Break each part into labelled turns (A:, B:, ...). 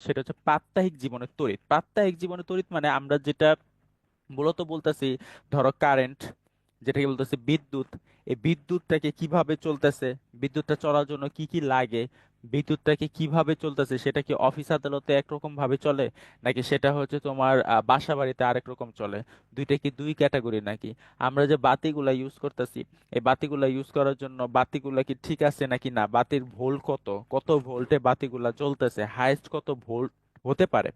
A: সেটা হচ্ছে প্রাত্যহিক জীবনের তড়িৎ। প্রাত্যহিক জীবনের তড়িৎ মানে আমরা যেটা মূলত বলতেছি, ধরো কারেন্ট যেটাকে বলতেছি বিদ্যুৎ। এই বিদ্যুৎটাকে কীভাবে চলতেছে? বিদ্যুৎটা চলার জন্য কি কি লাগে? বিদ্যুৎটাকে কীভাবে চলতেছে? সেটা কি অফিস আদালতে একরকম ভাবে চলে? নাকি সেটা হচ্ছে তোমার বাসা বাড়িতে আরেক রকম চলে? দুইটা কি দুই ক্যাটাগরি নাকি? আমরা যে বাতিগুলা ইউজ করতেছি, এই বাতিগুলা ইউজ করার জন্য বাতিগুলা কি ঠিক আছে নাকি না? বাতির ভোল্ট কত? কত ভোল্টে বাতিগুলা জ্বলতেছে হাইয়েস্ট কত ভোল্ট হতে পারে?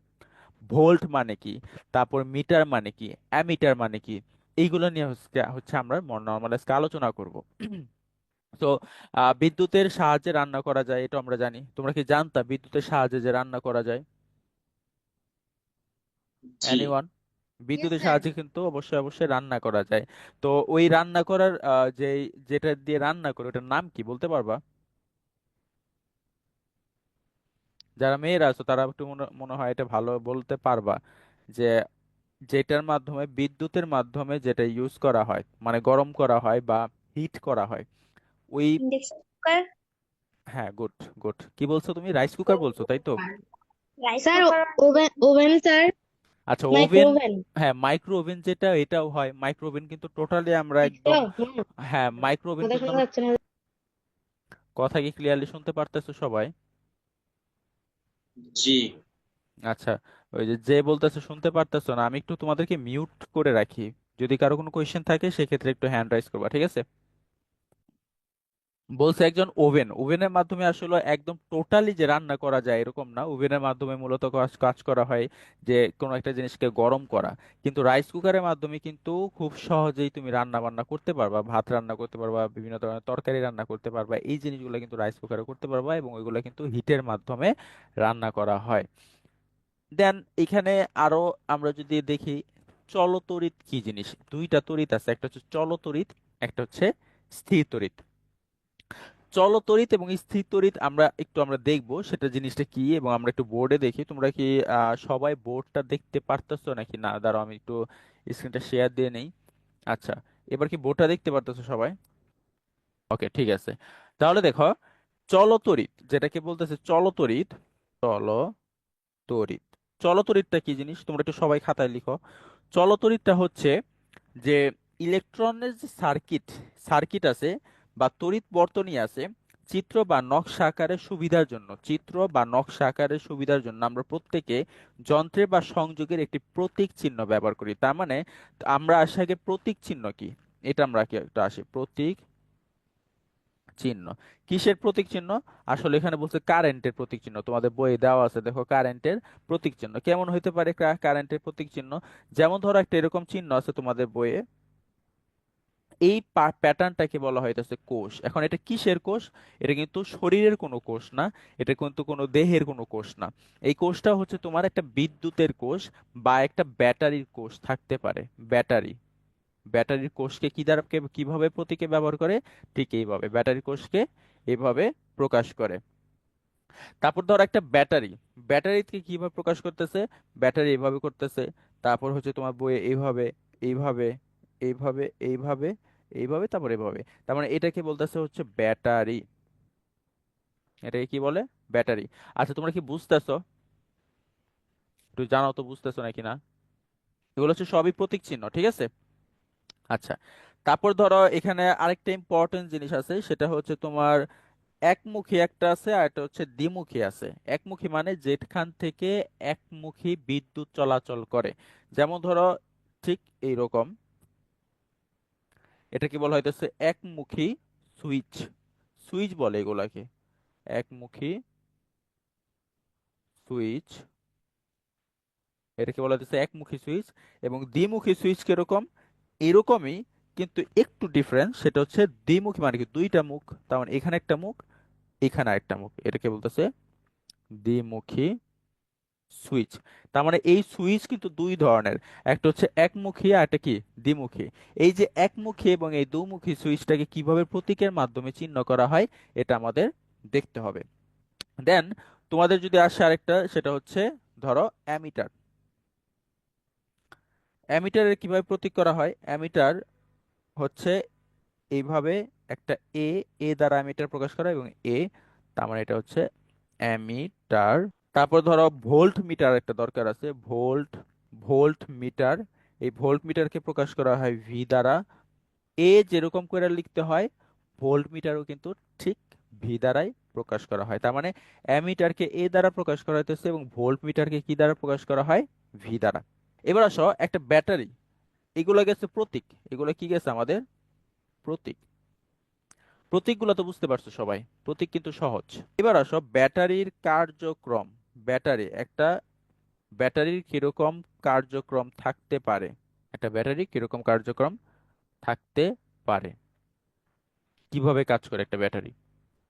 A: ভোল্ট মানে কি? তারপর মিটার মানে কি? অ্যামিটার মানে কি? এইগুলো নিয়ে হচ্ছে হচ্ছে আমরা নর্মাল আজকে আলোচনা করব। তো বিদ্যুতের সাহায্যে রান্না করা যায় এটা আমরা জানি। তোমরা কি জানতা বিদ্যুতের সাহায্যে যে রান্না করা যায়?
B: জি।
A: এনিওয়ান বিদ্যুতের সাহায্যে কিন্তু অবশ্যই অবশ্যই রান্না করা যায়। তো ওই রান্না করার যে যেটা দিয়ে রান্না করে ওটার নাম কি বলতে পারবা? যারা মেয়েরা আছো তারা একটু মনে মনে হয় এটা ভালো বলতে পারবা যে যেটার মাধ্যমে বিদ্যুতের মাধ্যমে যেটা ইউজ করা হয় মানে গরম করা হয় বা হিট করা হয় ওই
C: ইন্ডাকশন কুকার
A: হ্যাঁ গুড গুড কি বলছো তুমি? রাইস কুকার বলছো তাই তো?
C: Rice
D: sir
C: cooker
D: oven oven sir.
A: আচ্ছা ওভেন হ্যাঁ মাইক্রো ওভেন যেটা এটাও হয়। মাইক্রো ওভেন কিন্তু টোটালি আমরা একদম হ্যাঁ মাইক্রো ওভেন
D: কথা
A: কিন্তু
D: শোনা
A: আমরা
D: যাচ্ছে না।
A: কথা কি ক্লিয়ারলি শুনতে পারতেছো সবাই?
B: জি।
A: আচ্ছা ওই যে যে বলতেছে শুনতে পারতেছো না আমি একটু তোমাদেরকে মিউট করে রাখি। যদি কারও কোনো কোয়েশ্চেন থাকে সেক্ষেত্রে একটু হ্যান্ড রাইজ করবা ঠিক আছে? বলছে একজন ওভেন। ওভেনের মাধ্যমে আসলে একদম টোটালি যে রান্না করা যায় এরকম না। ওভেনের মাধ্যমে মূলত কাজ করা হয় যে কোনো একটা জিনিসকে গরম করা। কিন্তু রাইস কুকারের মাধ্যমে কিন্তু খুব সহজেই তুমি রান্না বান্না করতে পারবা, ভাত রান্না করতে পারবা, বিভিন্ন ধরনের তরকারি রান্না করতে পারবা, এই জিনিসগুলো কিন্তু রাইস কুকারে করতে পারবা এবং ওইগুলো কিন্তু হিটের মাধ্যমে রান্না করা হয়। দেন এখানে আরও আমরা যদি দেখি চলতড়িৎ কি জিনিস? দুইটা তড়িৎ আছে, একটা হচ্ছে চলতড়িৎ একটা হচ্ছে স্থির তড়িৎ চলতড়িৎ এবং স্থির তড়িৎ আমরা একটু আমরা দেখব সেটা জিনিসটা কি এবং আমরা একটু বোর্ডে দেখি। তোমরা কি সবাই বোর্ডটা দেখতে পারতেছো নাকি? না, দাঁড়াও, আমি একটু স্ক্রিনটা শেয়ার দিয়ে নেই। আচ্ছা এবার কি বোর্ডটা দেখতে পারতেছো সবাই? ওকে ঠিক আছে। তাহলে দেখো চলতড়িৎ যেটাকে বলতেছে চলতড়িৎ চলতড়িৎ চলতড়িৎটা কি জিনিস? তোমরা একটু সবাই খাতায় লিখো। চলতড়িৎটা হচ্ছে যে ইলেকট্রনের যে সার্কিট সার্কিট আছে বা তড়িৎ বর্তনী আছে, চিত্র বা নকশা আকারের সুবিধার জন্য। চিত্র বা নকশা আকারের সুবিধার জন্য আমরা প্রত্যেকে যন্ত্রের বা সংযোগের একটি প্রতীক চিহ্ন ব্যবহার করি। তার মানে আমরা আসে আগে প্রতীক চিহ্ন কি? এটা আমরা কি একটা আসি। প্রতীক চিহ্ন। কিসের প্রতীক চিহ্ন? আসলে এখানে বলছে কারেন্টের প্রতীক চিহ্ন। তোমাদের বইয়ে দেওয়া আছে, দেখো কারেন্টের প্রতীক চিহ্ন। কেমন হইতে পারে কারেন্টের প্রতীক চিহ্ন? যেমন ধরো একটা এরকম চিহ্ন আছে তোমাদের বইয়ে। এই প্যাটার্নটাকে বলা হইতেছে কোষ। এখন এটা কিসের কোষ? এটা কিন্তু শরীরের কোনো কোষ না, এটা কিন্তু কোনো দেহের কোনো কোষ না। এই কোষটা হচ্ছে তোমার একটা বিদ্যুতের কোষ বা একটা ব্যাটারির কোষ থাকতে পারে, ব্যাটারি। ব্যাটারির কোষকে কি দ্বারা কীভাবে প্রতীকে ব্যবহার করে? ঠিক এইভাবে ব্যাটারি কোষকে এইভাবে প্রকাশ করে। তারপর ধর একটা ব্যাটারি, ব্যাটারিকে কীভাবে প্রকাশ করতেছে? ব্যাটারি এইভাবে করতেছে। তারপর হচ্ছে তোমার বইয়ে এইভাবে এইভাবে এইভাবে এইভাবে এইভাবে, তারপর এইভাবে। তার মানে এটাকে বলতেছে হচ্ছে ব্যাটারি। এটাকে কি বলে? ব্যাটারি। আচ্ছা তোমরা কি বুঝতেছো? একটু জানাও তো বুঝতেছো নাকি না? এগুলো হচ্ছে সবই প্রতীক চিহ্ন, ঠিক আছে? আচ্ছা তারপর ধরো এখানে আরেকটা ইম্পর্টেন্ট জিনিস আছে, সেটা হচ্ছে তোমার একমুখী একটা আছে আর একটা হচ্ছে দ্বিমুখী আছে। একমুখী মানে যেখান থেকে একমুখী বিদ্যুৎ চলাচল করে। যেমন ধরো ঠিক এইরকম। এটাকে বলা হইতেছে একমুখী সুইচ। সুইচ বলে এগুলাকে। একমুখী সুইচ। এটাকে বলা হইতেছে একমুখী সুইচ এবং দ্বিমুখী সুইচ কীরকম? এরকমই কিন্তু একটু ডিফারেন্স সেটা হচ্ছে দ্বিমুখী মানে কি দুইটা মুখ, তার মানে এখানে একটা মুখ, এখানে আরেকটা মুখ। এটাকে বলতেছে দ্বিমুখী সুইচ। তার মানে এই সুইচ কিন্তু দুই ধরনের। একটা হচ্ছে একমুখী আর একটা কি? দ্বিমুখী। এই যে একমুখী এবং এই দুমুখী সুইচটাকে কীভাবে প্রতীকের মাধ্যমে চিহ্ন করা হয়, এটা আমাদের দেখতে হবে। দেন তোমাদের যদি আসে আরেকটা, সেটা হচ্ছে ধরো অ্যামিটার। অ্যামিটারের কীভাবে প্রতীক করা হয়? অ্যামিটার হচ্ছে এইভাবে একটা এ এ দ্বারা অ্যামিটার প্রকাশ করা এবং এ তার মানে এটা হচ্ছে অ্যামিটার তারপর ধরো ভোল্ট মিটার একটা দরকার আছে। ভোল্ট ভোল্ট মিটার এই ভোল্ট মিটারকে প্রকাশ করা হয় ভি দ্বারা। এ যেরকম করে লিখতে হয় ভোল্ট মিটারও কিন্তু ঠিক ভি দ্বারাই প্রকাশ করা হয়। তার মানে অ্যামিটারকে এ দ্বারা প্রকাশ করা হইতেছে এবং ভোল্ট মিটারকে কি দ্বারা প্রকাশ করা হয়? ভি দ্বারা। এবার আসো একটা ব্যাটারি। এগুলো গেছে প্রতীক। এগুলো কি গেছে আমাদের? প্রতীক। প্রতীকগুলো তো বুঝতে পারছ সবাই। প্রতীক কিন্তু সহজ। এবার আসো ব্যাটারির কার্যক্রম। ব্যাটারি, একটা ব্যাটারির কীরকম কার্যক্রম থাকতে পারে? একটা ব্যাটারি কীরকম কার্যক্রম থাকতে পারে? কীভাবে কাজ করে একটা ব্যাটারি?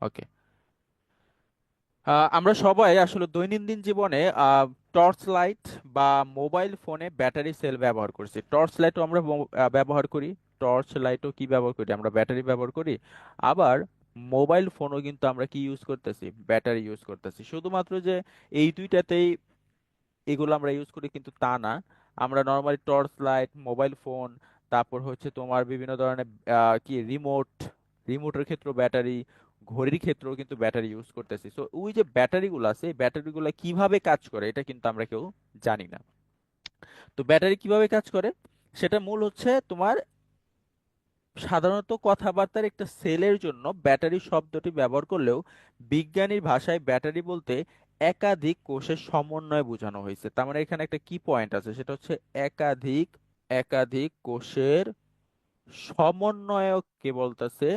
A: ওকে। আমরা সবাই আসলে দৈনন্দিন জীবনে টর্চ লাইট বা মোবাইল ফোনে ব্যাটারি সেল ব্যবহার করছি। টর্চ লাইটও আমরা ব্যবহার করি। টর্চ লাইটও কি ব্যবহার করি? আমরা ব্যাটারি ব্যবহার করি। আবার মোবাইল ফোনও কিন্তু আমরা কি ইউজ করতেছি? ব্যাটারি ইউজ করতেছি। শুধুমাত্র যে এই দুইটাতেই এগুলো আমরা ইউজ করি কিন্তু তা না। আমরা normally torch light mobile phone তারপর হচ্ছে তোমার বিভিন্ন ধরনের কি রিমোট রিমোটের ক্ষেত্রে ব্যাটারি ঘড়ির ক্ষেত্রেও কিন্তু ব্যাটারি ইউজ করতেছি। সো ওই যে ব্যাটারিগুলো আছে, এই ব্যাটারিগুলো কীভাবে কাজ করে, এটা কিন্তু আমরা কেউ জানি না। তো ব্যাটারি কীভাবে কাজ করে? সেটা মূল হচ্ছে তোমার সাধারণত কথাবার্তার একটা সেলের জন্য ব্যাটারি শব্দটি ব্যবহার করলেও বিজ্ঞানীর ভাষায় ব্যাটারি বলতে একাধিক কোষের সমন্বয় বোঝানো হয়েছে। তার মানে এখানে একটা কি পয়েন্ট আছে, সেটা হচ্ছে একাধিক একাধিক কোষের সমন্বয়ক কে বলতেছে,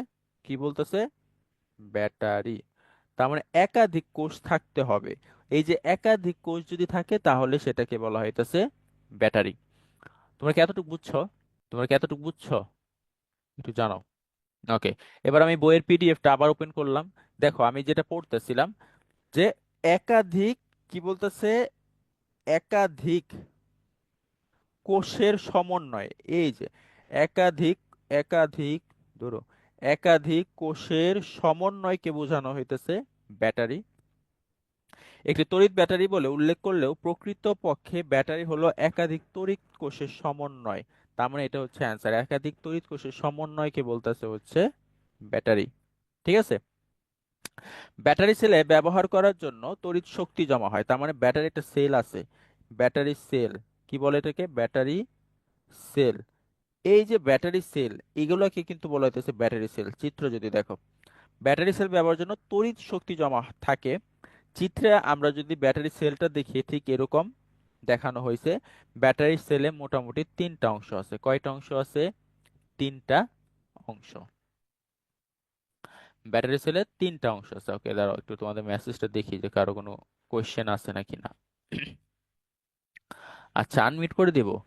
A: কি বলতেছে? ব্যাটারি। তার মানে একাধিক কোষ থাকতে হবে। এই যে একাধিক কোষ যদি থাকে, তাহলে সেটাকে বলা হইতেছে ব্যাটারি। তোমরা কি এতটুকু বুঝছ? তোমরা কি এতটুকু বুঝছ? একটু জানাও। ওকে এবার আমি বইয়ের পিডিএফটা আবার ওপেন করলাম। দেখো, আমি যেটা পড়তেছিলাম যে একাধিক, কি বলতেছে? একাধিক কোষের সমন্বয়। এই যে, একাধিক একাধিক, ধরো, একাধিক কোষের সমন্বয়কে বোঝানো হইতেছে ব্যাটারি। একটি তড়িৎ ব্যাটারি বলে উল্লেখ করলেও প্রকৃতপক্ষে ব্যাটারি হলো একাধিক তড়িৎ কোষের সমন্বয়। তার মানে এটা হচ্ছে অ্যান্সার একাধিক তড়িৎ কোষের সমন্বয়কে বলতেছে হচ্ছে ব্যাটারি। ঠিক আছে? ব্যাটারি সেলে ব্যবহার করার জন্য তড়িৎ শক্তি জমা হয়। তার মানে ব্যাটারি একটা সেল আছে। Battery cell. কি বলে এটাকে? Battery cell. এই যে ব্যাটারি সেল, এগুলোকে কিন্তু বলা হইতেছে ব্যাটারি সেল। চিত্র যদি দেখো। ব্যাটারি সেল ব্যবহারের জন্য তড়িৎ শক্তি জমা থাকে। চিত্রে আমরা যদি ব্যাটারি সেলটা দেখি, ঠিক এরকম দেখানো হয়েছে। ব্যাটারি সেলে মোটামুটি তিনটা অংশ আছে। কয়টা অংশ আছে? তিনটা অংশ। ব্যাটারি সেলে তিনটা অংশ আছে। ওকে, দাঁড়াও, একটু তোমাদের মেসেজটা দেখি যে কারও কোনো কোয়েশ্চেন আছে নাকি না। আচ্ছা আনমিউট করে দিব।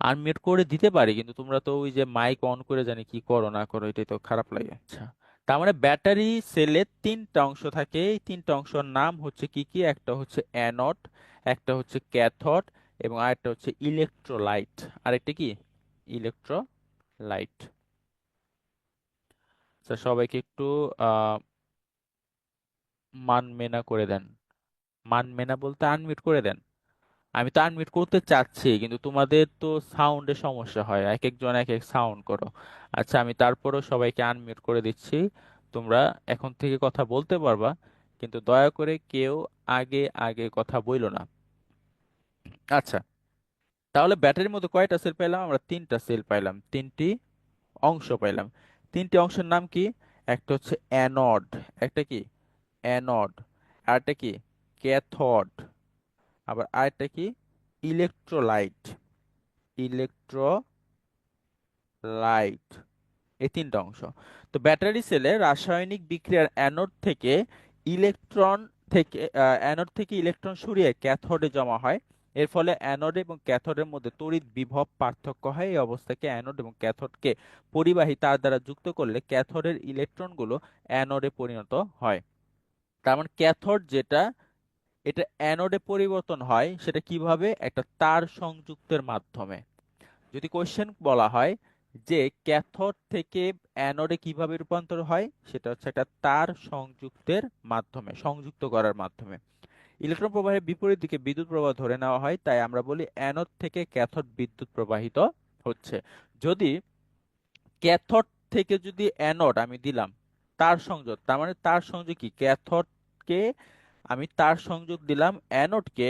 A: আনমিউট করে দিতে পারি, কিন্তু তোমরা তো ওই যে মাইক অন করে জানি কি করো, না করো, এটাই তো খারাপ লাগে। আচ্ছা। তার মানে ব্যাটারি সেলের তিনটা অংশ থাকে। এই তিনটা অংশের নাম হচ্ছে কি কি? একটা হচ্ছে অ্যানোড একটা হচ্ছে ক্যাথড এবং আরেকটা হচ্ছে ইলেকট্রোলাইট। আরেকটা কি? ইলেকট্রোলাইট। আচ্ছা সবাইকে একটু মান মেনা করে দেন। মান মেনা বলতে আনমিউট করে দেন। আমি তো আনমিউট করতে চাচ্ছি, কিন্তু তোমাদের তো সাউন্ডে সমস্যা হয়। এক একজন এক এক সাউন্ড করো। আচ্ছা আমি তারপরও সবাইকে আনমিউট করে দিচ্ছি। তোমরা এখন থেকে কথা বলতে পারবা, কিন্তু দয়া করে কেউ আগে আগে কথা বইলো না। আচ্ছা তাহলে ব্যাটারির মধ্যে কয়টা সেল পাইলাম? আমরা তিনটা সেল পাইলাম। তিনটি অংশ পাইলাম। তিনটি অংশের নাম কি? একটা হচ্ছে অ্যানড একটা কি? অ্যানড আরেকটা কি? ক্যাথড আবার আরেকটা কি? ইলেকট্রোলাইট ইলেকট্রোলাইট এই তিনটা অংশ। তো ব্যাটারি সেলে রাসায়নিক বিক্রিয়ার অ্যানোড থেকে ইলেকট্রন থেকে অ্যানোড থেকে ইলেকট্রন সরিয়ে ক্যাথোডে জমা হয়। এর ফলে অ্যানোড এবং ক্যাথোডের মধ্যে তড়িৎ বিভব পার্থক্য হয়। এই অবস্থাকে অ্যানোড এবং ক্যাথোডকে পরিবাহী তার দ্বারা যুক্ত করলে ক্যাথোডের ইলেকট্রনগুলো অ্যানোডে পরিণত হয়। তার মানে ক্যাথোড যেটা এটা অ্যানোডে পরিবর্তন হয়, সেটা কীভাবে? একটা তার সংযুক্তের মাধ্যমে। যদি কোশ্চেন বলা হয়, যে ক্যাথোড থেকে অ্যানোডে কীভাবে রূপান্তর হয়? সেটা হচ্ছে একটা তার সংযুক্তের মাধ্যমে, সংযুক্ত করার মাধ্যমে। ইলেকট্রন প্রবাহের বিপরীত দিকে বিদ্যুৎ প্রবাহ ধরে নেওয়া হয়, তাই আমরা বলি অ্যানোড থেকে ক্যাথোড বিদ্যুৎ প্রবাহিত হচ্ছে। যদি ক্যাথোড থেকে যদি অ্যানোড আমি দিলাম, তার সংযোগ তার মানে তার সংযোগ কি? ক্যাথোডকে আমি তার সংযোগ দিলাম অ্যানোডকে